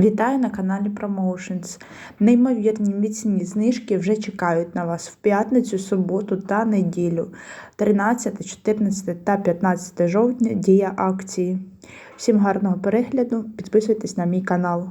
Вітаю на каналі Promotions. Неймовірні міцні знижки вже чекають на вас в п'ятницю, суботу та неділю. 13, 14 та 15 жовтня дія акції. Всім гарного перегляду, підписуйтесь на мій канал.